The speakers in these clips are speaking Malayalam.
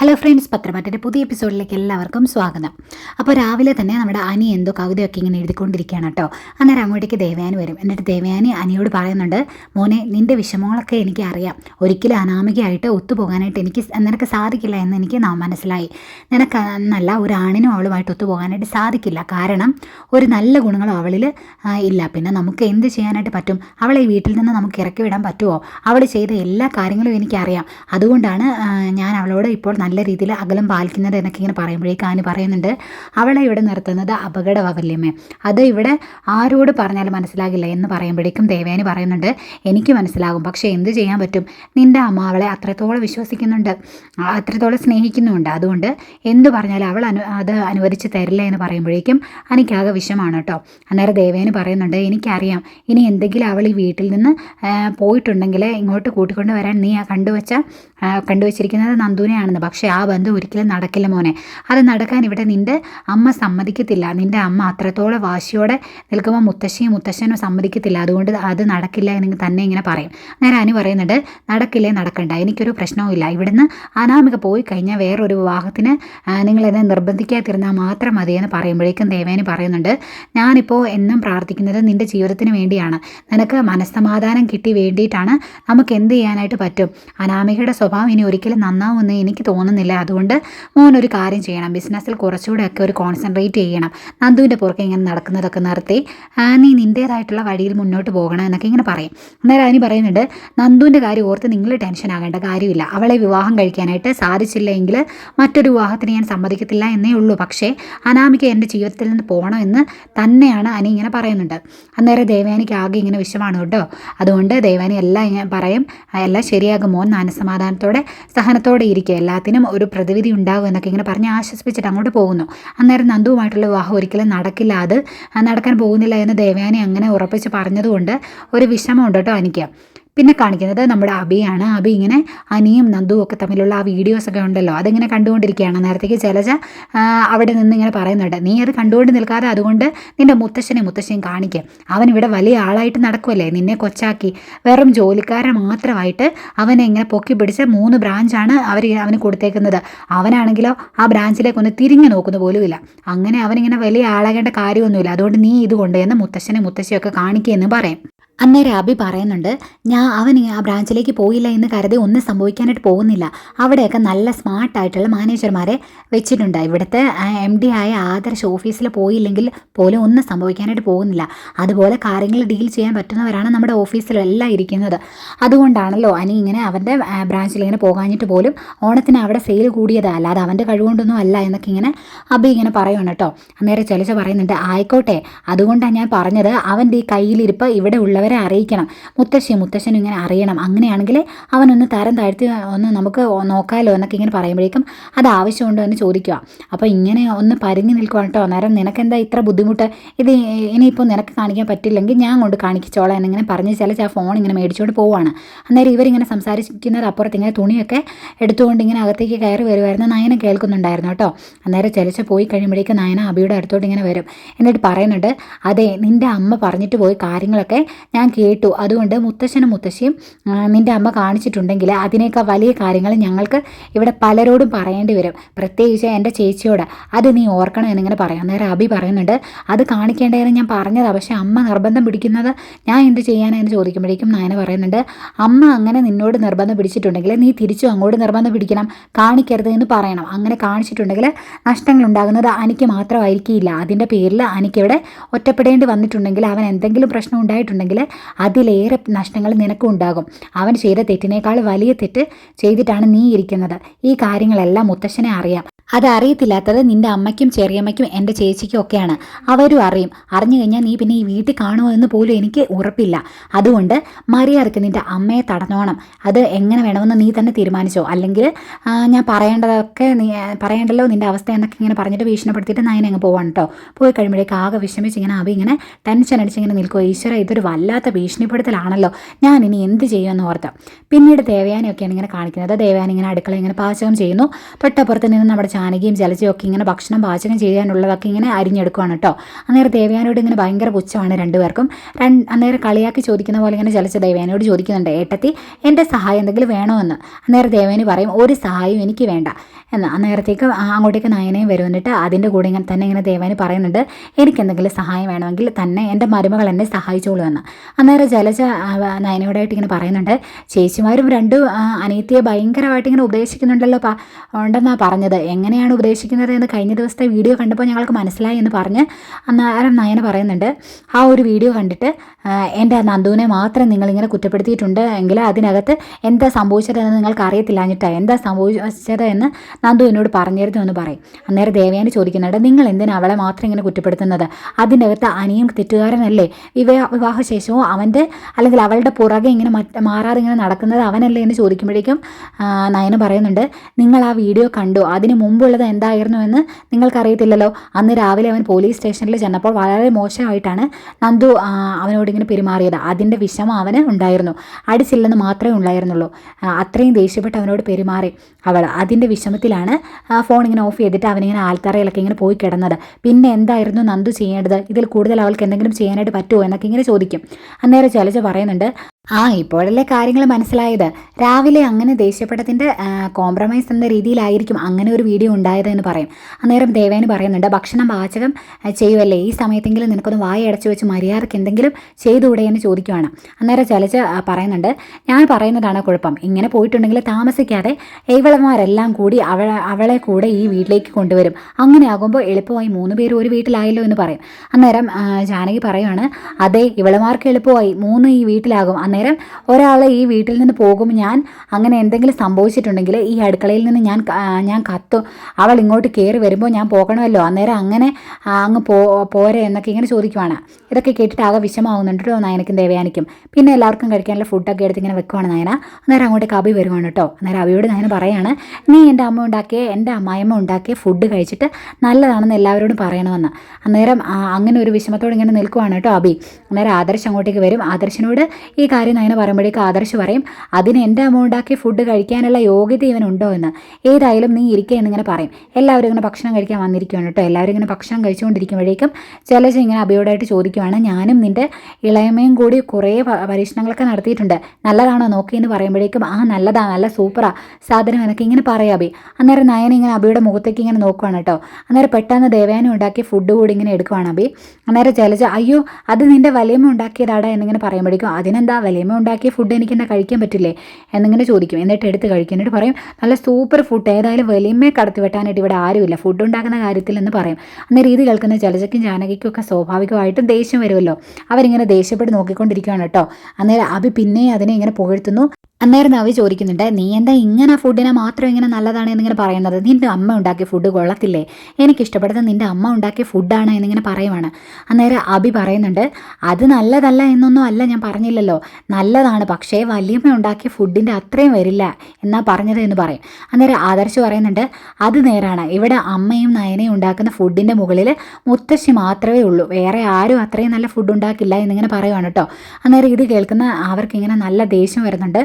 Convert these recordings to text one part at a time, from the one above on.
ഹലോ ഫ്രണ്ട്സ് പത്രമാറ്റിന്റെ പുതിയ എപ്പിസോഡിലേക്ക് എല്ലാവർക്കും സ്വാഗതം. അപ്പോൾ രാവിലെ തന്നെ നമ്മുടെ അനി എന്തോ കവിതയൊക്കെ ഇങ്ങനെ എഴുതിക്കൊണ്ടിരിക്കുകയാണ് കേട്ടോ. അന്നേരം അങ്ങോട്ടേക്ക് ദേവയാനി വരും. എന്നിട്ട് ദേവയാനി അനിയോട് പറയുന്നുണ്ട് മോനെ നിന്റെ വിഷമങ്ങളൊക്കെ എനിക്ക് അറിയാം. ഒരിക്കലും അനാമികയായിട്ട് ഒത്തുപോകാനായിട്ട് എനിക്ക് നിനക്ക് സാധിക്കില്ല എന്ന് എനിക്ക് മനസ്സിലായി. നിനക്ക് എന്നല്ല ഒരു ആണിനും അവളുമായിട്ട് ഒത്തുപോകാനായിട്ട് സാധിക്കില്ല. കാരണം ഒരു നല്ല ഗുണങ്ങളും അവളിൽ ഇല്ല. പിന്നെ നമുക്ക് എന്ത് ചെയ്യാനായിട്ട് പറ്റും? അവളെ വീട്ടിൽ നിന്ന് നമുക്ക് ഇറക്കി വിടാൻ പറ്റുമോ അവൾ ചെയ്ത എല്ലാ കാര്യങ്ങളും എനിക്കറിയാം. അതുകൊണ്ടാണ് ഞാൻ അവളോട് ഇപ്പോൾ നല്ല രീതിയിൽ അകലം പാലിക്കുന്നത് എന്നൊക്കെ ഇങ്ങനെ പറയുമ്പോഴേക്കും ആന് പറയുന്നുണ്ട്. അവളെ ഇവിടെ നിർത്തുന്നത് അപകടവകല്യമേ അത് ഇവിടെ ആരോട് പറഞ്ഞാലും മനസ്സിലാകില്ല എന്ന് പറയുമ്പോഴേക്കും ദേവേനി പറയുന്നുണ്ട് എനിക്ക് മനസ്സിലാകും. പക്ഷേ എന്ത് ചെയ്യാൻ പറ്റും? നിന്റെ അമ്മ അവളെ അത്രത്തോളം വിശ്വസിക്കുന്നുണ്ട് അത്രത്തോളം സ്നേഹിക്കുന്നുമുണ്ട് അതുകൊണ്ട് എന്ത് പറഞ്ഞാലും അവൾ അനു അത് അനുവദിച്ച് തരില്ല എന്ന് പറയുമ്പോഴേക്കും എനിക്കാകെ വിഷമാണ് കേട്ടോ. അന്നേരം ദേവേന് പറയുന്നുണ്ട് എനിക്കറിയാം. ഇനി എന്തെങ്കിലും അവൾ ഈ വീട്ടിൽ നിന്ന് പോയിട്ടുണ്ടെങ്കിൽ ഇങ്ങോട്ട് കൂട്ടിക്കൊണ്ട് വരാൻ നീ കണ്ടുവച്ച കണ്ടുവച്ചിരിക്കുന്നത് നന്ദുവിനെയാണെന്ന്. പക്ഷേ ആ ബന്ധം ഒരിക്കലും നടക്കില്ല മോനെ. അത് നടക്കാൻ ഇവിടെ നിന്റെ അമ്മ സമ്മതിക്കത്തില്ല. നിന്റെ അമ്മ അത്രത്തോളം വാശിയോടെ നിൽക്കുമ്പോൾ മുത്തശ്ശിയും മുത്തശ്ശനും സമ്മതിക്കത്തില്ല. അതുകൊണ്ട് അത് നടക്കില്ല എന്ന് തന്നെ ഇങ്ങനെ പറയും. നേരെ അനു പറയുന്നുണ്ട് നടക്കില്ലേ നടക്കണ്ട. എനിക്കൊരു പ്രശ്നവുമില്ല ഇവിടുന്ന് അനാമിക പോയി കഴിഞ്ഞാൽ വേറൊരു വിവാഹത്തിന് നിങ്ങളെന്നെ നിർബന്ധിക്കാതിരുന്നാൽ മാത്രം മതി എന്ന് പറയുമ്പോഴേക്കും ദേവേനി പറയുന്നുണ്ട് ഞാനിപ്പോൾ എന്നും പ്രാർത്ഥിക്കുന്നത് നിന്റെ ജീവിതത്തിന് വേണ്ടിയാണ്. നിനക്ക് മനസ്സമാധാനം കിട്ടി വേണ്ടിയിട്ടാണ്. നമുക്ക് എന്ത് ചെയ്യാനായിട്ട് പറ്റും? അനാമികയുടെ സ്വഭാവം ഇനി ഒരിക്കലും നന്നാവുമെന്ന് എനിക്ക് തോന്നുന്നില്ല. അതുകൊണ്ട് മോൻ ഒരു കാര്യം ചെയ്യണം. ബിസിനസ്സിൽ കുറച്ചുകൂടെ ഒക്കെ ഒരു കോൺസെൻട്രേറ്റ് ചെയ്യണം. നന്ദുവിന്റെ പുറകെ ഇങ്ങനെ നടക്കുന്നതൊക്കെ നിർത്തി നീ നിന്റേതായിട്ടുള്ള വഴിയിൽ മുന്നോട്ട് പോകണം എന്നൊക്കെ ഇങ്ങനെ പറയും. അന്നേരം അതിന് പറയുന്നുണ്ട് നന്ദുവിന്റെ കാര്യം ഓർത്ത് നിങ്ങൾ ടെൻഷൻ ആകേണ്ട കാര്യമില്ല. അവളെ വിവാഹം കഴിക്കാനായിട്ട് സാധിച്ചില്ലെങ്കിൽ മറ്റൊരു വിവാഹത്തിന് ഞാൻ സമ്മതിക്കത്തില്ല എന്നേ ഉള്ളൂ. പക്ഷേ അനാമിക എന്റെ ജീവിതത്തിൽ നിന്ന് പോകണമെന്ന് തന്നെയാണ് അനി ഇങ്ങനെ പറയുന്നുണ്ട്. അന്നേരം ദേവാനിക്ക് ആകെ ഇങ്ങനെ വിഷമാണ് കേട്ടോ. അതുകൊണ്ട് ദേവാനി എല്ലാം പറയും എല്ലാം ശരിയാകും മോൻ. മനസ്സമാധാനത്തോടെ സഹനത്തോടെ ഇരിക്കുക. എല്ലാത്തിനും ഒരു പ്രതിവിധി ഉണ്ടാകും എന്നൊക്കെ ഇങ്ങനെ പറഞ്ഞ് ആശ്വസിപ്പിച്ചിട്ട് അങ്ങോട്ട് പോകുന്നു. അന്നേരം നന്ദുവുമായിട്ടുള്ള വിവാഹം ഒരിക്കലും നടക്കില്ല. അത് നടക്കാൻ പോകുന്നില്ല എന്ന് ദേവയാനി അങ്ങനെ ഉറപ്പിച്ച് പറഞ്ഞതുകൊണ്ട് ഒരു വിഷമമുണ്ട് കേട്ടോ എനിക്ക്. പിന്നെ കാണിക്കുന്നത് നമ്മുടെ അബിയാണ്. അബി ഇങ്ങനെ അനിയും നന്ദുവും ഒക്കെ തമ്മിലുള്ള ആ വീഡിയോസ് ഒക്കെ ഉണ്ടല്ലോ അതിങ്ങനെ കണ്ടുകൊണ്ടിരിക്കുകയാണ്. നേരത്തേക്ക് ജലജ അവിടെ നിന്ന് ഇങ്ങനെ പറയുന്നുണ്ട് നീ അത് കണ്ടുകൊണ്ട് നിൽക്കാതെ അതുകൊണ്ട് നിന്റെ മുത്തശ്ശനെ മുത്തശ്ശനെയും കാണിക്കുക അവൻ ഇവിടെ വലിയ ആളായിട്ട് നടക്കുമല്ലേ നിന്നെ കൊച്ചാക്കി. വെറും ജോലിക്കാരെ മാത്രമായിട്ട് അവനെ ഇങ്ങനെ പൊക്കി പിടിച്ച് മൂന്ന് ബ്രാഞ്ചാണ് അവർ അവന് കൊടുത്തേക്കുന്നത്. അവനാണെങ്കിലോ ആ ബ്രാഞ്ചിലേക്ക് ഒന്ന് തിരിഞ്ഞു നോക്കുന്ന പോലുമില്ല. അങ്ങനെ അവനിങ്ങനെ വലിയ ആളാകേണ്ട കാര്യമൊന്നുമില്ല. അതുകൊണ്ട് നീ ഇത് കൊണ്ടുവന്ന് മുത്തശ്ശനെ മുത്തശ്ശിയൊക്കെ കാണിക്കുക എന്ന് പറയും. അന്നേരം അബി പറയുന്നുണ്ട് ഞാൻ അവൻ ആ ബ്രാഞ്ചിലേക്ക് പോയില്ല എന്ന് കരുതി ഒന്നും സംഭവിക്കാനായിട്ട് പോകുന്നില്ല. അവിടെയൊക്കെ നല്ല സ്മാർട്ടായിട്ടുള്ള മാനേജർമാരെ വെച്ചിട്ടുണ്ട്. ഇവിടുത്തെ എം ഡി ആയ ആദർശ് ഓഫീസിൽ പോയില്ലെങ്കിൽ പോലും ഒന്നും സംഭവിക്കാനായിട്ട് പോകുന്നില്ല. അതുപോലെ കാര്യങ്ങൾ ഡീൽ ചെയ്യാൻ പറ്റുന്നവരാണ് നമ്മുടെ ഓഫീസിലെല്ലാം ഇരിക്കുന്നത്. അതുകൊണ്ടാണല്ലോ അനി ഇങ്ങനെ അവന്റെ ബ്രാഞ്ചിൽ ഇങ്ങനെ പോകാഞ്ഞിട്ട് പോലും ഓണത്തിന് അവിടെ സെയിൽ കൂടിയത്. അല്ലാതെ അവന്റെ കഴിവുകൊണ്ടൊന്നും അല്ല എന്നൊക്കെ ഇങ്ങനെ അബി ഇങ്ങനെ പറയുകയാണ് കേട്ടോ. അന്നേരം ചെലച്ച പറയുന്നുണ്ട് ആയിക്കോട്ടെ. അതുകൊണ്ടാണ് ഞാൻ പറഞ്ഞത് അവന്റെ ഈ കയ്യിലിരിപ്പ് ഇവിടെ ഉള്ളവരെ അറിയിക്കണം. മുത്തശ്ശി മുത്തശ്ശനും ഇങ്ങനെ അറിയണം. അങ്ങനെയാണെങ്കിൽ അവനൊന്ന് തരം താഴ്ത്തി ഒന്ന് നമുക്ക് നോക്കാമല്ലോ എന്നൊക്കെ ഇങ്ങനെ പറയുമ്പോഴേക്കും അത് ആവശ്യമുണ്ടോ എന്ന് ചോദിക്കുക. അപ്പോൾ ഇങ്ങനെ ഒന്ന് പരിങ്ങി നിൽക്കുവാണ് കേട്ടോ. അന്നേരം നിനക്കെന്താ ഇത്ര ബുദ്ധിമുട്ട്? ഇത് ഇനിയിപ്പോൾ നിനക്ക് കാണിക്കാൻ പറ്റില്ലെങ്കിൽ ഞാൻ കൊണ്ട് കാണിച്ചോളാം എന്നിങ്ങനെ പറഞ്ഞ് ചില ആ ഫോൺ ഇങ്ങനെ മേടിച്ചുകൊണ്ട് പോവുകയാണ് അന്നേരം ഇവരിങ്ങനെ സംസാരിക്കുന്നത് അപ്പുറത്ത് ഇങ്ങനെ തുണിയൊക്കെ എടുത്തുകൊണ്ട് ഇങ്ങനെ അകത്തേക്ക് കയറി വരുമായിരുന്നു നയന കേൾക്കുന്നുണ്ടായിരുന്നു കേട്ടോ. അന്നേരം ചെലച്ച പോയി കഴിയുമ്പോഴേക്കും നയന അബിയുടെ അടുത്തോട്ട് ഇങ്ങനെ വരും. എന്നിട്ട് പറയുന്നുണ്ട് അതെ നിന്റെ അമ്മ പറഞ്ഞിട്ട് പോയി കാര്യങ്ങളൊക്കെ ഞാൻ കേട്ടു. അതുകൊണ്ട് മുത്തശ്ശനും മുത്തശ്ശിയും നിന്റെ അമ്മ കാണിച്ചിട്ടുണ്ടെങ്കിൽ അതിനേക്കാൾ വലിയ കാര്യങ്ങൾ ഞങ്ങൾക്ക് ഇവിടെ പലരോടും പറയേണ്ടി വരും. പ്രത്യേകിച്ച് എന്റെ ചേച്ചിയോട്. അത് നീ ഓർക്കണം എന്നിങ്ങനെ പറയാം. നേരെ അബി പറയുന്നുണ്ട് അത് കാണിക്കേണ്ടതെന്ന് ഞാൻ പറഞ്ഞതാണ് പക്ഷേ അമ്മ നിർബന്ധം പിടിക്കുന്നത് ഞാൻ എന്ത് ചെയ്യാനെന്ന് ചോദിക്കുമ്പോഴേക്കും നായന പറയുന്നുണ്ട് അമ്മ അങ്ങനെ നിന്നോട് നിർബന്ധം പിടിച്ചിട്ടുണ്ടെങ്കിൽ നീ തിരിച്ചു അങ്ങോട്ട് നിർബന്ധം പിടിക്കണം. കാണിക്കരുത് എന്ന് പറയണം. അങ്ങനെ കാണിച്ചിട്ടുണ്ടെങ്കിൽ നഷ്ടങ്ങൾ ഉണ്ടാകുന്നത് അനിക്ക് മാത്രമായിരിക്കില്ല. അതിന്റെ പേരിൽ അനിക്കിവിടെ ഒറ്റപ്പെടേണ്ടി വന്നിട്ടുണ്ടെങ്കിൽ അവൻ എന്തെങ്കിലും പ്രശ്നം ഉണ്ടായിട്ടുണ്ടെങ്കിൽ അതിലേറെ നഷ്ടങ്ങൾ നിനക്കും ഉണ്ടാകും അവൻ ചെയ്ത തെറ്റിനേക്കാൾ വലിയ തെറ്റ് ചെയ്തിട്ടാണ് നീ ഇരിക്കുന്നത്. ഈ കാര്യങ്ങളെല്ലാം മുത്തശ്ശനെ അറിയാം. അത് അറിയത്തില്ലാത്തത് നിന്റെ അമ്മയ്ക്കും ചെറിയമ്മയ്ക്കും എന്റെ ചേച്ചിക്കും ഒക്കെയാണ് അവരും അറിയും. അറിഞ്ഞു കഴിഞ്ഞാൽ നീ പിന്നെ ഈ വീട്ടിൽ കാണുമോ എന്ന് പോലും എനിക്ക് ഉറപ്പില്ല. അതുകൊണ്ട് മര്യാദയ്ക്ക് നിന്റെ അമ്മയെ തടഞ്ഞോണം. അത് എങ്ങനെ വേണമെന്ന് നീ തന്നെ തീരുമാനിച്ചോ? അല്ലെങ്കിൽ ഞാൻ പറയേണ്ടതൊക്കെ നീ പറയേണ്ടല്ലോ നിന്റെ അവസ്ഥ എന്നൊക്കെ ഇങ്ങനെ പറഞ്ഞിട്ട് ഭീഷണിപ്പെടുത്തിയിട്ട് നയനെ അങ്ങ് പോവാണ് കേട്ടോ. പോയി കഴിയുമ്പോഴേക്ക് ആകെ വിഷമിച്ച് ഇങ്ങനെ അവ ഇങ്ങനെ ടെൻഷൻ അടിച്ച് ഇങ്ങനെ നിൽക്കുമോ ഈശ്വര ഇതൊരു വല്ലാത്ത ഭീഷണിപ്പെടുത്തലാണല്ലോ. ഞാൻ ഇനി എന്ത് ചെയ്യുമെന്ന് ഓർത്ത്. പിന്നീട് ദേവയാനിയൊക്കെയാണ് ഇങ്ങനെ കാണിക്കുന്നത്. ദേവയാനി ഇങ്ങനെ അടുക്കള ഇങ്ങനെ പാചകം ചെയ്യുന്നു. തൊട്ടപ്പുറത്ത് നിന്ന് നമ്മുടെ ജാനകിയും ജലജയും ഒക്കെ ഇങ്ങനെ ഭക്ഷണം പാചകം ചെയ്യാനുള്ളതൊക്കെ ഇങ്ങനെ അരിഞ്ഞെടുക്കുകയാണ് കേട്ടോ. അന്നേരം ദേവയാനോട് ഇങ്ങനെ ഭയങ്കര പുച്ഛമാണ് രണ്ടുപേർക്കും. രണ്ട് അന്നേരം കളിയാക്കി ചോദിക്കുന്ന പോലെ ഇങ്ങനെ ജലജ ദേവയാനോട് ചോദിക്കുന്നുണ്ട് ഏട്ടത്തി എന്റെ സഹായം എന്തെങ്കിലും വേണമെന്ന് അന്നേരം ദേവേനി പറയും ഒരു സഹായം എനിക്ക് വേണ്ട. എന്ന് അന്നേരത്തേക്ക് അങ്ങോട്ടേക്ക് നയനയും വരും എന്നിട്ട് അതിന്റെ കൂടെ ഇങ്ങനെ തന്നെ ഇങ്ങനെ ദേവാനി പറയുന്നുണ്ട് എനിക്ക് എന്തെങ്കിലും സഹായം വേണമെങ്കിൽ തന്നെ എന്റെ മരുമകൾ എന്നെ സഹായിച്ചോളൂ എന്ന്. അന്നേരം ജലജ നയനയോടായിട്ട് ഇങ്ങനെ പറയുന്നുണ്ട് ചേച്ചിമാരും രണ്ടും അനിയത്തിയെ ഭയങ്കരമായിട്ട് ഇങ്ങനെ ഉപദേശിക്കുന്നുണ്ടല്ലോ ഉണ്ടെന്നാണ് പറഞ്ഞത്. എങ്ങനെയാണ് ഉപദേശിക്കുന്നത് എന്ന് കഴിഞ്ഞ ദിവസത്തെ വീഡിയോ കണ്ടപ്പോൾ ഞങ്ങൾക്ക് മനസ്സിലായി എന്ന് പറഞ്ഞ് അന്നേരം നയന പറയുന്നുണ്ട് ആ ഒരു വീഡിയോ കണ്ടിട്ട് എന്റെ നന്ദുവിനെ മാത്രം നിങ്ങളിങ്ങനെ കുറ്റപ്പെടുത്തിയിട്ടുണ്ട് എങ്കിൽ അതിനകത്ത് എന്താ സംഭവിച്ചതെന്ന് നിങ്ങൾക്ക് അറിയത്തില്ലാഞ്ഞിട്ടാണ് എന്താ സംഭവിച്ചത് എന്ന് നന്ദു എന്നോട് പറഞ്ഞിരുന്നു എന്ന് പറയും. അന്നേരം ദേവയാനി ചോദിക്കുന്നുണ്ട് നിങ്ങൾ എന്തിനാണ് അവളെ മാത്രം ഇങ്ങനെ കുറ്റപ്പെടുത്തുന്നത്? അതിന്റെ അകത്ത് അനിയും തെറ്റുകാരനല്ലേ? വിവാഹ വിവാഹശേഷവും അവന്റെ അല്ലെങ്കിൽ അവളുടെ പുറകെ ഇങ്ങനെ മാറാതെ ഇങ്ങനെ നടക്കുന്നത് അവനല്ലേ? എന്ന് ചോദിക്കുമ്പോഴേക്കും നയന പറയുന്നുണ്ട് നിങ്ങൾ ആ വീഡിയോ കണ്ടു അതിന് മുമ്പുള്ളത് എന്തായിരുന്നു എന്ന് നിങ്ങൾക്കറിയത്തില്ലല്ലോ. അന്ന് രാവിലെ അവൻ പോലീസ് സ്റ്റേഷനിൽ ചെന്നപ്പോൾ വളരെ മോശമായിട്ടാണ് നന്ദു അവനോട് ഇങ്ങനെ പെരുമാറിയത്. അതിന്റെ വിഷമം അവന് ഉണ്ടായിരുന്നു. അടിച്ചില്ലെന്ന് മാത്രമേ ഉണ്ടായിരുന്നുള്ളൂ. അത്രയും ദേഷ്യപ്പെട്ട് അവനോട് പെരുമാറി അവൾ. അതിന്റെ വിഷമത്തിലാണ് ഫോൺ ഇങ്ങനെ ഓഫ് ചെയ്തിട്ട് അവനിങ്ങനെ ആൽത്തറയിലൊക്കെ ഇങ്ങനെ പോയി കിടന്നത്. പിന്നെ എന്തായിരുന്നു നന്ദു ചെയ്യേണ്ടത്? ഇതിൽ കൂടുതൽ അവൾക്ക് എന്തെങ്കിലും ചെയ്യാനായിട്ട് പറ്റുമോ എന്നൊക്കെ ഇങ്ങനെ ചോദിക്കും. അന്നേരം ചലജ പറയുന്നുണ്ട് ആ ഇപ്പോഴല്ലേ കാര്യങ്ങൾ മനസ്സിലായത്. രാവിലെ അങ്ങനെ ദേഷ്യപ്പെട്ടതിന്റെ കോംപ്രമൈസ് എന്ന രീതിയിലായിരിക്കും അങ്ങനെ ഒരു വീഡിയോ ഉണ്ടായതെന്ന് പറയും. അന്നേരം ദേവേന് പറയുന്നുണ്ട് ഭക്ഷണം പാചകം ചെയ്യുമല്ലേ ഈ സമയത്തെങ്കിലും നിനക്കൊന്ന് വായ അടച്ചു വെച്ച് മര്യാദയ്ക്ക് എന്തെങ്കിലും ചെയ്തുകൂടെ? എന്ന് ചോദിക്കുവാണ്. അന്നേരം ചലച്ച് പറയുന്നുണ്ട് ഞാൻ പറയുന്നതാണ് കുഴപ്പം. ഇങ്ങനെ പോയിട്ടുണ്ടെങ്കിൽ താമസിക്കാതെ ഏവളന്മാരെല്ലാം കൂടി അവ അവളെ കൂടെ ഈ വീട്ടിലേക്ക് കൊണ്ടുവരും. അങ്ങനെ ആകുമ്പോൾ എളുപ്പമായി മൂന്ന് പേര് ഒരു വീട്ടിലായല്ലോ എന്ന് പറയും. അന്നേരം ജാനകി പറയുവാണ് അതെ ഇവളമാർക്ക് എളുപ്പമായി മൂന്ന് ഈ വീട്ടിലാകും. അന്നേരം ഒരാളെ ഈ വീട്ടിൽ നിന്ന് പോകുമ്പോൾ ഞാൻ അങ്ങനെ എന്തെങ്കിലും സംഭവിച്ചിട്ടുണ്ടെങ്കിൽ ഈ അടുക്കളയിൽ നിന്ന് ഞാൻ ഞാൻ കത്തും. അവൾ ഇങ്ങോട്ട് കയറി വരുമ്പോൾ ഞാൻ പോകണമല്ലോ. അന്നേരം അങ്ങനെ അങ്ങ് പോ പോരെ എന്നൊക്കെ ഇങ്ങനെ ചോദിക്കുവാണ്. ഇതൊക്കെ കേട്ടിട്ട് ആകെ വിഷമാവുന്നുണ്ട് കേട്ടോ നയനക്കും ദേവയാനിക്കും. പിന്നെ എല്ലാവർക്കും കഴിക്കാനുള്ള ഫുഡൊക്കെ എടുത്ത് ഇങ്ങനെ വെക്കുവാണ് നയന. അന്നേരം അങ്ങോട്ട് അഭി വരുവാണ് കേട്ടോ അന്നേരം അവയോട് നയന പറയാണ് നീ എന്റെ അമ്മ ഉണ്ടാക്കിയ എന്റെ അമ്മായിമ്മ ഉണ്ടാക്കിയ ഫുഡ് കഴിച്ചിട്ട് നല്ലതാണെന്ന് എല്ലാവരോടും പറയണമെന്ന്. അന്നേരം അങ്ങനെ ഒരു വിഷമത്തോടെ ഇങ്ങനെ നിൽക്കുവാണ് കേട്ടോ അബി. അന്നേരം ആദർശ് അങ്ങോട്ടേക്ക് വരും. ആദർശിനോട് ഈ കാര്യം അങ്ങനെ പറയുമ്പോഴേക്ക് ആദർശ് പറയും അതിന് എന്റെ അമൗണ്ടാക്കി ഫുഡ് കഴിക്കാനുള്ള യോഗ്യത ഇവനുണ്ടോ എന്ന്. ഏതായാലും നീ ഇരിക്കുക എന്നിങ്ങനെ പറയും. എല്ലാവരും ഇങ്ങനെ ഭക്ഷണം കഴിക്കാൻ വന്നിരിക്കുകയാണ് കേട്ടോ. എല്ലാവരും ഇങ്ങനെ ഭക്ഷണം കഴിച്ചുകൊണ്ടിരിക്കുമ്പോഴേക്കും ചിലച്ച് ഇങ്ങനെ അഭിയോടായിട്ട് ചോദിക്കുവാണ്. ഞാനും നിന്റെ ഇളയമയും കൂടി കുറേ പരീക്ഷണങ്ങളൊക്കെ നടത്തിയിട്ടുണ്ട്. നല്ലതാണോ നോക്കി എന്ന് പറയുമ്പോഴേക്കും ആ നല്ലതാ നല്ല സൂപ്പറാ. സാധനം എനിക്ക് ഇങ്ങനെ പറയാം അഭി. അന്നേരം നയൻ ഇങ്ങനെ അബിയുടെ മുഖത്തേക്ക് ഇങ്ങനെ നോക്കുവാണ് കേട്ടോ. അന്നേരം പെട്ടെന്ന് ദേവേനെ ഉണ്ടാക്കിയ ഫുഡ് കൂടി ഇങ്ങനെ എടുക്കുവാണ് അബി അന്നേരം ചിലച്ച് അയ്യോ അത് നിന്റെ വലിയമ്മ ഉണ്ടാക്കിയതാടാ എന്നിങ്ങനെ പറയുമ്പോഴേക്കും അതിനെന്താ വലിയമ്മ ഉണ്ടാക്കിയ ഫുഡ് എനിക്ക് എന്നാ കഴിക്കാൻ പറ്റില്ലേ? എന്നിങ്ങനെ ചോദിക്കും. എന്നിട്ട് എടുത്ത് കഴിക്കാനായിട്ട് പറയും നല്ല സൂപ്പർ ഫുഡ് ഏതായാലും വലിയമ്മയെ കടത്തി വെട്ടാനായിട്ട് ഇവിടെ ആരുമില്ല. ഫുഡ് ഉണ്ടാക്കുന്ന കാര്യത്തിൽ എന്ന് പറയും. അന്നേരം രീതി കേൾക്കുന്ന ജലജയ്ക്കും ജാനകിക്കും ഒക്കെ സ്വാഭാവികമായിട്ടും ദേഷ്യം വരുമല്ലോ. അവരിങ്ങനെ ദേഷ്യപ്പെട്ട് നോക്കിക്കൊണ്ടിരിക്കുകയാണ് കേട്ടോ. അന്നേരം അഭി പിന്നെ അതിനെ ഇങ്ങനെ പുകഴ്ത്തുന്നു. അന്നേരം നവി ചോദിക്കുന്നുണ്ട് നീ എന്താ ഇങ്ങനെ ഫുഡിനെ മാത്രം ഇങ്ങനെ നല്ലതാണ് എന്നിങ്ങനെ പറയുന്നത്? നിന്റെ അമ്മ ഉണ്ടാക്കിയ ഫുഡ് കൊള്ളത്തില്ലേ? എനിക്കിഷ്ടപ്പെടുന്നത് നിന്റെ അമ്മ ഉണ്ടാക്കിയ ഫുഡാണ് എന്നിങ്ങനെ പറയുവാണ്. അന്നേരം അബി പറയുന്നുണ്ട് അത് നല്ലതല്ല എന്നൊന്നും അല്ല ഞാൻ പറഞ്ഞില്ലല്ലോ. നല്ലതാണ് പക്ഷേ വല്യമ്മ ഉണ്ടാക്കിയ ഫുഡിന്റെ അത്രയും വരില്ല എന്നാ പറഞ്ഞത് എന്ന് പറയും. അന്നേരം ആദർശ് പറയുന്നുണ്ട് അത് നേരാണ്. ഇവിടെ അമ്മയും നയനയും ഉണ്ടാക്കുന്ന ഫുഡിന്റെ മുകളിൽ മുത്തശ്ശി മാത്രമേ ഉള്ളൂ. വേറെ ആരും അത്രയും നല്ല ഫുഡ് ഉണ്ടാക്കില്ല എന്നിങ്ങനെ പറയുവാണ് കേട്ടോ അന്നേരം ഇത് കേൾക്കുന്ന അവർക്കിങ്ങനെ നല്ല ദേഷ്യം വരുന്നുണ്ട്.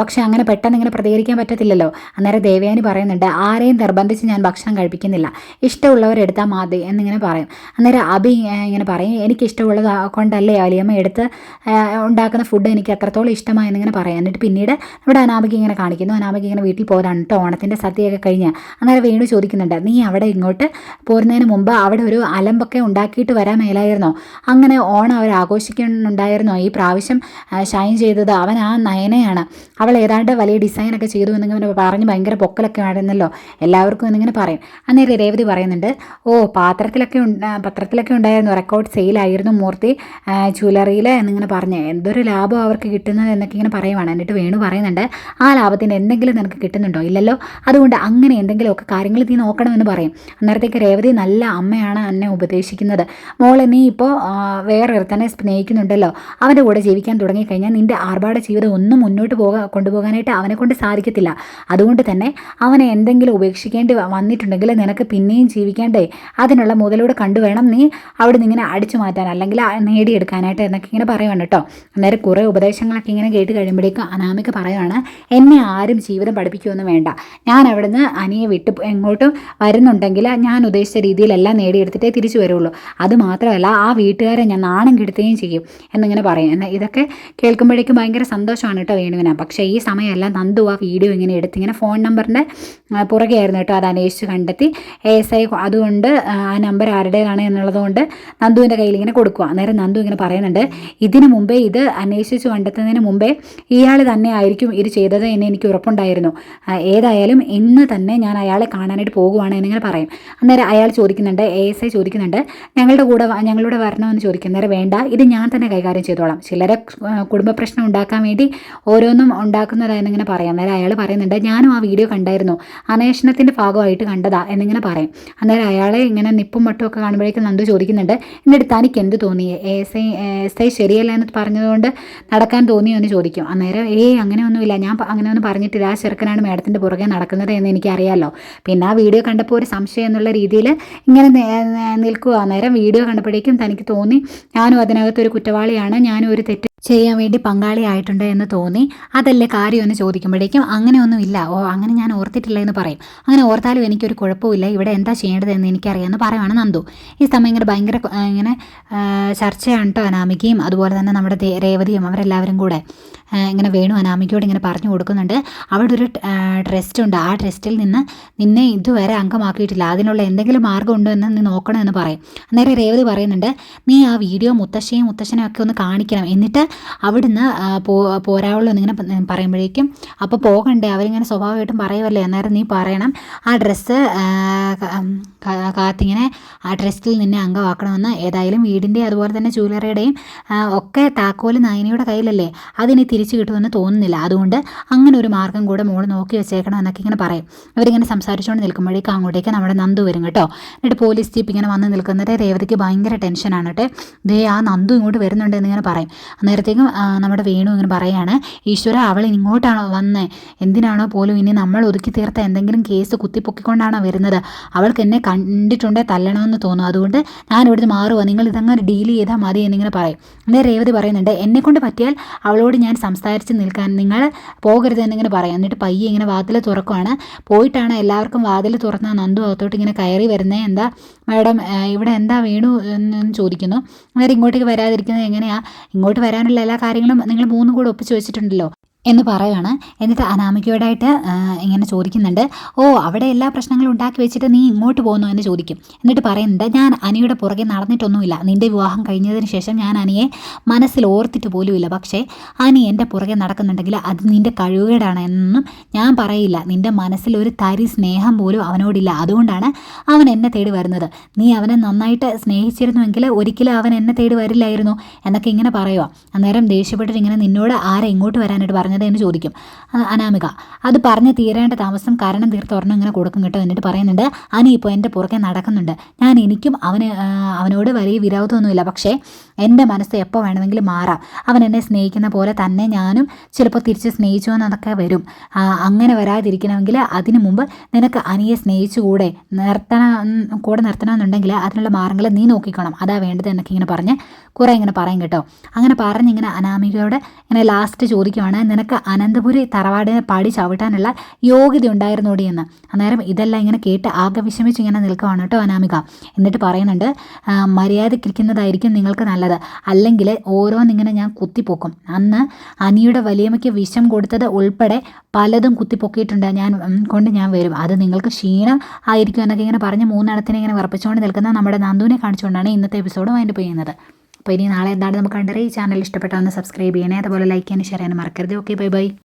പക്ഷേ അങ്ങനെ പെട്ടെന്ന് ഇങ്ങനെ പ്രതികരിക്കാൻ പറ്റത്തില്ലല്ലോ. അന്നേരം ദേവയാനി പറയുന്നുണ്ട് ആരെയും നിർബന്ധിച്ച് ഞാൻ ഭക്ഷണം കഴിപ്പിക്കുന്നില്ല. ഇഷ്ടമുള്ളവരെടുത്താൽ മതി എന്നിങ്ങനെ പറയും. അന്നേരം അബി ഇങ്ങനെ പറയും എനിക്ക് ഇഷ്ടമുള്ളത് കൊണ്ടല്ലേ അലിയമ്മ എടുത്ത് ഉണ്ടാക്കുന്ന ഫുഡ് എനിക്ക് അത്രത്തോളം ഇഷ്ടമായി എന്നിങ്ങനെ പറയാം. എന്നിട്ട് പിന്നീട് ഇവിടെ അനാമിക ഇങ്ങനെ കാണിക്കുന്നു. അനാമിക ഇങ്ങനെ വീട്ടിൽ പോരാണ് കേട്ടോ ഓണത്തിന്റെ സദ്യയൊക്കെ കഴിഞ്ഞ്. അന്നേരം വീണ്ടും ചോദിക്കുന്നുണ്ട് നീ അവിടെ ഇങ്ങോട്ട് പോരുന്നതിന് മുമ്പ് അവിടെ ഒരു അലമ്പൊക്കെ ഉണ്ടാക്കിയിട്ട് വരാൻ മേലായിരുന്നോ? അങ്ങനെ ഓണം അവർ ആഘോഷിക്കുന്നുണ്ടായിരുന്നോ ഈ പ്രാവശ്യം ഷൈൻ ചെയ്തത് അവൻ ആ നയനയാണ്. അവൾ ഏതാണ്ട് വലിയ ഡിസൈനൊക്കെ ചെയ്തു എന്നിങ്ങനെ പറഞ്ഞ് ഭയങ്കര പൊക്കലൊക്കെ ആയിരുന്നല്ലോ എല്ലാവർക്കും എന്നിങ്ങനെ പറയും. അന്നേരം രേവതി പറയുന്നുണ്ട് ഓ പാത്രത്തിലൊക്കെ പത്രത്തിലൊക്കെ ഉണ്ടായിരുന്നു റെക്കോർഡ് സെയിലായിരുന്നു മൂർത്തി. ജ്വല്ലറിയിൽ എന്നിങ്ങനെ പറഞ്ഞ്. എന്തൊരു ലാഭം അവർക്ക് കിട്ടുന്നത് എന്നൊക്കെ ഇങ്ങനെ പറയുവാണ്. എന്നിട്ട് വേണു പറയുന്നുണ്ട് ആ ലാഭത്തിന് എന്തെങ്കിലും നിനക്ക് കിട്ടുന്നുണ്ടോ? ഇല്ലല്ലോ. അതുകൊണ്ട് അങ്ങനെ എന്തെങ്കിലുമൊക്കെ കാര്യങ്ങൾ നീ നോക്കണമെന്ന് പറയും. അന്നേരത്തേക്ക് രേവതി നല്ല അമ്മയാണ് എന്നെ ഉപദേശിക്കുന്നത്. മോളെ നീ ഇപ്പോൾ വേറൊരുത്തനെ സ്നേഹിക്കുന്നുണ്ടല്ലോ. അവന്റെ കൂടെ ജീവിക്കാൻ തുടങ്ങിക്കഴിഞ്ഞാൽ നിന്റെ ആർഭാട ജീവിതം ഒന്നും മുന്നോട്ട് പോകും പോകാൻ കൊണ്ടുപോകാനായിട്ട് അവനെ കൊണ്ട് സാധിക്കത്തില്ല. അതുകൊണ്ട് തന്നെ അവനെ എന്തെങ്കിലും ഉപേക്ഷിക്കേണ്ടി വന്നിട്ടുണ്ടെങ്കിൽ നിനക്ക് പിന്നെയും ജീവിക്കേണ്ടേ? അതിനുള്ള മുതലൂടെ കണ്ടുവേണം നീ അവിടെ നിന്ന് ഇങ്ങനെ അടിച്ചു മാറ്റാൻ അല്ലെങ്കിൽ നേടിയെടുക്കാനായിട്ട് എന്നൊക്കെ ഇങ്ങനെ പറയുവാണ് കേട്ടോ. അന്നേരം കുറേ ഉപദേശങ്ങളൊക്കെ ഇങ്ങനെ കേട്ട് കഴിയുമ്പോഴേക്കും അനാമിക പറയുവാണ് എന്നെ ആരും ജീവിതം പഠിപ്പിക്കുമെന്ന് വേണ്ട. ഞാൻ അവിടുന്ന് അനിയെ വിട്ട് എങ്ങോട്ടും വരുന്നുണ്ടെങ്കിൽ ഞാൻ ഉദ്ദേശിച്ച രീതിയിലെല്ലാം നേടിയെടുത്തിട്ടേ തിരിച്ചു വരുള്ളൂ അത് മാത്രമല്ല ആ വീട്ടുകാരെ ഞാൻ നാണം കെടുത്തുകയും ചെയ്യും എന്നിങ്ങനെ പറയും. ഇതൊക്കെ കേൾക്കുമ്പോഴേക്കും ഭയങ്കര സന്തോഷമാണ് കേട്ടോ വേണുവിന്. പക്ഷേ ഈ സമയമെല്ലാം. നന്ദു ആ വീഡിയോ ഇങ്ങനെ എടുത്ത് ഇങ്ങനെ ഫോൺ നമ്പറിന്റെ പുറകെ ആയിരുന്നു കേട്ടോ അത് അന്വേഷിച്ച് കണ്ടെത്തി. എ എസ് ഐ അതുകൊണ്ട് ആ നമ്പർ ആരുടേതാണ് എന്നുള്ളതുകൊണ്ട് നന്ദുവിന്റെ കയ്യിൽ ഇങ്ങനെ കൊടുക്കുക അന്നേരം നന്ദു ഇങ്ങനെ പറയുന്നുണ്ട് ഇതിനു മുമ്പേ ഇത് അന്വേഷിച്ച് കണ്ടെത്തുന്നതിന് മുമ്പേ ഇയാൾ തന്നെ ആയിരിക്കും ഇത് ചെയ്തത് എന്ന് എനിക്ക് ഉറപ്പുണ്ടായിരുന്നു. ഏതായാലും ഇന്ന് തന്നെ ഞാൻ അയാളെ കാണാനായിട്ട് പോകുവാണ് എന്നിങ്ങനെ പറയും. അന്നേരം അയാൾ ചോദിക്കുന്നുണ്ട് എ എസ് ഐ ചോദിക്കുന്നുണ്ട് ഞങ്ങളുടെ കൂടെ ഞങ്ങളുടെ വരണമെന്ന് ചോദിക്കുന്നേരം വേണ്ട ഇത് ഞാൻ തന്നെ കൈകാര്യം ചെയ്തോളാം. ചിലരെ കുടുംബ പ്രശ്നം ഉണ്ടാക്കാൻ വേണ്ടി ഓരോന്നും ഉണ്ടാക്കുന്നതായെന്നിങ്ങനെ പറയാം. അന്നേരം അയാൾ പറയുന്നുണ്ട് ഞാനും ആ വീഡിയോ കണ്ടായിരുന്നു. അന്വേഷണത്തിന്റെ ഭാഗമായിട്ട് കണ്ടതാ എന്നിങ്ങനെ പറയും. അന്നേരം അയാളെ ഇങ്ങനെ നിപ്പും മട്ടും ഒക്കെ കാണുമ്പോഴേക്കും നന്ദു ചോദിക്കുന്നുണ്ട് എന്നിട്ട് തനിക്ക് എന്ത് തോന്നി? എസ് ഐ എസ് ഐ ശരിയല്ല എന്ന് പറഞ്ഞതുകൊണ്ട് നടക്കാൻ തോന്നിയോ? എന്ന് ചോദിക്കും. അന്നേരം ഏയ് അങ്ങനെയൊന്നുമില്ല. ഞാൻ അങ്ങനെ ഒന്നും പറഞ്ഞിട്ടില്ല. ആ ചെറുക്കനാണ് മേഡത്തിന്റെ പുറകെ നടക്കുന്നത് എന്ന് എനിക്കറിയാമല്ലോ പിന്നെ ആ വീഡിയോ കണ്ടപ്പോൾ ഒരു സംശയം എന്നുള്ള രീതിയിൽ ഇങ്ങനെ നിൽക്കുക അന്നേരം വീഡിയോ കണ്ടപ്പോഴേക്കും തനിക്ക് തോന്നി ഞാനും അതിനകത്തൊരു കുറ്റവാളിയാണ്. ഞാനും ഒരു തെറ്റ് ചെയ്യാൻ വേണ്ടി പങ്കാളിയായിട്ടുണ്ട് എന്ന് തോന്നി. അതല്ലേ കാര്യം എന്ന് ചോദിക്കുമ്പോഴേക്കും അങ്ങനെയൊന്നുമില്ല. ഓ അങ്ങനെ ഞാൻ ഓർത്തിട്ടില്ല എന്ന് പറയും. അങ്ങനെ ഓർത്താലും എനിക്കൊരു കുഴപ്പമില്ല. ഇവിടെ എന്താ ചെയ്യേണ്ടത് എന്ന് എനിക്കറിയാമെന്ന് പറയുവാണ് നന്ദു. ഈ സമയം ഇങ്ങനെ ഭയങ്കര ഇങ്ങനെ ചർച്ചയാണ് കേട്ടോ അനാമികയും അതുപോലെ തന്നെ നമ്മുടെ രേവതിയും അവരെല്ലാവരും കൂടെ. ഇങ്ങനെ വേണു അനാമികയോട് ഇങ്ങനെ പറഞ്ഞു കൊടുക്കുന്നുണ്ട്. അവിടെ ഒരു ട്രസ്റ്റ് ഉണ്ട്. ആ ട്രസ്റ്റിൽ നിന്ന് നിന്നെ ഇതുവരെ അംഗമാക്കിയിട്ടില്ല. അതിനുള്ള എന്തെങ്കിലും മാർഗം ഉണ്ടോ എന്ന് നീ നോക്കണമെന്ന് പറയും. അന്നേരം രേവതി പറയുന്നുണ്ട് നീ ആ വീഡിയോ മുത്തശ്ശിയും മുത്തശ്ശനെയും ഒക്കെ ഒന്ന് കാണിക്കണം. എന്നിട്ട് അവിടുന്ന് പോ പോരാവുള്ളൂ എന്നിങ്ങനെ പറയുമ്പോഴേക്കും അപ്പോൾ പോകണ്ടേ അവരിങ്ങനെ സ്വാഭാവികമായിട്ടും പറയുമല്ലേ അന്നേരം നീ പറയണം. ആ ഡ്രസ്സ് കാത്തിങ്ങനെ ആ ഡ്രസ്സിൽ നിന്നെ അംഗമാക്കണമെന്ന് ഏതായാലും വീടിന്റെ അതുപോലെ തന്നെ ജൂലറിയുടെയും ഒക്കെ താക്കോൽ നയനിയുടെ കയ്യിലല്ലേ. അതിനി തിരിച്ചു കിട്ടുമെന്ന് തോന്നുന്നില്ല. അതുകൊണ്ട് അങ്ങനെ ഒരു മാർഗം കൂടെ മോൾ നോക്കി വെച്ചേക്കണം എന്നൊക്കെ ഇങ്ങനെ പറയും. അവരിങ്ങനെ സംസാരിച്ചുകൊണ്ട് നിൽക്കുമ്പോഴേക്കും അങ്ങോട്ടേക്ക് നമ്മുടെ നന്ദു വരും കേട്ടോ. എന്നിട്ട് പോലീസ് ജീപ്പ് ഇങ്ങനെ വന്ന് നിൽക്കുന്നത് രേവതിക്ക് ഭയങ്കര ടെൻഷനാണ് കേട്ടോ. ദേ ആ നന്ദു ഇങ്ങോട്ട് വരുന്നുണ്ട് എന്നിങ്ങനെ പറയും. അന്നേരത്തേക്കും നമ്മുടെ വേണു ഇങ്ങനെ പറയാണ് ഈശ്വര അവൾ ഇങ്ങോട്ടാണോ വന്നേ? എന്തിനാണോ പോലും ഇനി നമ്മൾ ഒതുക്കി തീർത്ത എന്തെങ്കിലും കേസ് കുത്തിപ്പൊക്കിക്കൊണ്ടാണോ വരുന്നത്. അവൾക്ക് എന്നെ കണ്ടിട്ടുണ്ടേ തല്ലണമെന്ന് തോന്നും അതുകൊണ്ട് ഞാൻ ഇവിടുന്ന് മാറുക നിങ്ങൾ ഇതങ്ങനെ ഡീൽ ചെയ്താൽ മതി എന്നിങ്ങനെ പറയും. എന്നെ രേവതി പറയുന്നുണ്ട് എന്നെ കൊണ്ട് പറ്റിയാൽ അവളോട് ഞാൻ സംസാരിച്ച് നിൽക്കാൻ നിങ്ങൾ പോകരുത് എന്നിങ്ങനെ പറയും. എന്നിട്ട് പയ്യെ ഇങ്ങനെ വാതിൽ തുറക്കുവാണ്. പോയിട്ടാണ് എല്ലാവർക്കും വാതിൽ തുറന്ന നന്ദു അകത്തോട്ട് ഇങ്ങനെ കയറി വരുന്നത് എന്താ മാഡം ഇവിടെ എന്താ വീണു എന്ന് ചോദിക്കുന്നു. അന്നേരം ഇങ്ങോട്ടേക്ക് വരാതിരിക്കുന്നത് എങ്ങനെയാ? ഇങ്ങോട്ട് വരാനുള്ള എല്ലാ കാര്യങ്ങളും നിങ്ങൾ മൂന്നും കൂടെ ഒപ്പിച്ച് വെച്ചിട്ടുണ്ടല്ലോ. എന്ന് പറയുകയാണ് എന്നിട്ട് അനാമികയോടായിട്ട് ഇങ്ങനെ ചോദിക്കുന്നുണ്ട് ഓ അവിടെ എല്ലാ പ്രശ്നങ്ങളും ഉണ്ടാക്കി വെച്ചിട്ട് നീ ഇങ്ങോട്ട് പോകുന്നു എന്ന് ചോദിക്കും. എന്നിട്ട് പറയുന്നുണ്ട് ഞാൻ അനിയുടെ പുറകെ നടന്നിട്ടൊന്നുമില്ല. നിന്റെ വിവാഹം കഴിഞ്ഞതിന് ശേഷം ഞാൻ അനിയെ മനസ്സിൽ ഓർത്തിട്ട് പോലുമില്ല. പക്ഷേ അനി എന്റെ പുറകെ നടക്കുന്നുണ്ടെങ്കിൽ അത് നിന്റെ കഴിവുകേടാണ് എന്നൊന്നും ഞാൻ പറയില്ല. നിന്റെ മനസ്സിൽ ഒരു തരി സ്നേഹം പോലും അവനോടില്ല. അതുകൊണ്ടാണ് അവൻ എന്നെ തേടി വരുന്നത്. നീ അവനെ നന്നായിട്ട് സ്നേഹിച്ചിരുന്നുവെങ്കിൽ ഒരിക്കലും അവൻ എന്നെ തേടി വരില്ലായിരുന്നു എന്നൊക്കെ ഇങ്ങനെ പറയുക അന്നേരം ദേഷ്യപ്പെട്ടിട്ട് ഇങ്ങനെ നിന്നോട് ആരെ ഇങ്ങോട്ട് വരാനായിട്ട് പറഞ്ഞത് എന്ന് ചോദിക്കും. അനാമിക അത് പറഞ്ഞ് തീരേണ്ട താമസം കാരണം തീർത്ത് ഒരെണ്ണം ഇങ്ങനെ കൊടുക്കും കേട്ടോ എന്നിട്ട് പറയുന്നുണ്ട് അനി ഇപ്പോൾ എന്റെ പുറകെ നടക്കുന്നുണ്ട്. ഞാൻ എനിക്കും അവന് അവനോട് വലിയ വിരോധമൊന്നുമില്ല. പക്ഷേ എന്റെ മനസ്സ് എപ്പോൾ വേണമെങ്കിലും മാറാം. അവൻ എന്നെ സ്നേഹിക്കുന്ന പോലെ തന്നെ ഞാനും ചിലപ്പോൾ തിരിച്ച് സ്നേഹിച്ചു എന്നതൊക്കെ വരും. അങ്ങനെ വരാതിരിക്കണമെങ്കിൽ അതിനു മുമ്പ് നിനക്ക് അനിയെ സ്നേഹിച്ചുകൂടെ? നിർത്തണം കൂടെ നിർത്തണമെന്നുണ്ടെങ്കിൽ അതിനുള്ള മാർഗങ്ങൾ നീ നോക്കിക്കണം. അതാ വേണ്ടത് എന്നൊക്കെ ഇങ്ങനെ പറഞ്ഞ് കുറേ ഇങ്ങനെ പറയും കേട്ടോ. അങ്ങനെ പറഞ്ഞിങ്ങനെ അനാമികയോട് ഇങ്ങനെ ലാസ്റ്റ് ചോദിക്കുവാണ് നിനക്ക് അനന്തപുരി തറവാടിനെ പാടി ചവിട്ടാനുള്ള യോഗ്യത ഉണ്ടായിരുന്നോടി എന്ന്. അന്നേരം ഇതെല്ലാം ഇങ്ങനെ കേട്ട് ആകെ വിഷമിച്ച് ഇങ്ങനെ നിൽക്കുവാണ് കേട്ടോ അനാമിക. എന്നിട്ട് പറയുന്നുണ്ട് മര്യാദക്കിരിക്കുന്നതായിരിക്കും നിങ്ങൾക്ക് നല്ലത്. അല്ലെങ്കിൽ ഓരോന്നിങ്ങനെ ഞാൻ കുത്തിപ്പൊക്കും. അന്ന് അനിയുടെ വലിയമ്മയ്ക്ക് വിഷം കൊടുത്തത് ഉൾപ്പെടെ പലതും കുത്തിപ്പൊക്കിയിട്ടുണ്ട്. ഞാൻ കൊണ്ട് ഞാൻ വരും. അത് നിങ്ങൾക്ക് ക്ഷീണം ആയിരിക്കും എന്നൊക്കെ ഇങ്ങനെ പറഞ്ഞ് മൂന്നെണ്ണത്തിനെ ഇങ്ങനെ വിറപ്പിച്ചുകൊണ്ട് നിൽക്കുന്ന നമ്മുടെ നന്ദുവിനെ കാണിച്ചുകൊണ്ടാണ് ഇന്നത്തെ എപ്പിസോഡ് വൈൻഡപ്പ് ചെയ്യുന്നത്. അപ്പോൾ ഇനി നാളെ എന്താണ് നമുക്ക് കണ്ടറിയ ഈ ചാനൽ ഇഷ്ടപ്പെട്ടാൽ ഒന്ന് സബ്സ്ക്രൈബ് ചെയ്യണേ. അതുപോലെ ലൈക്ക് ചെയ്യാനും ഷെയർ ചെയ്യാനും മറക്കരുത്. Okay bye bye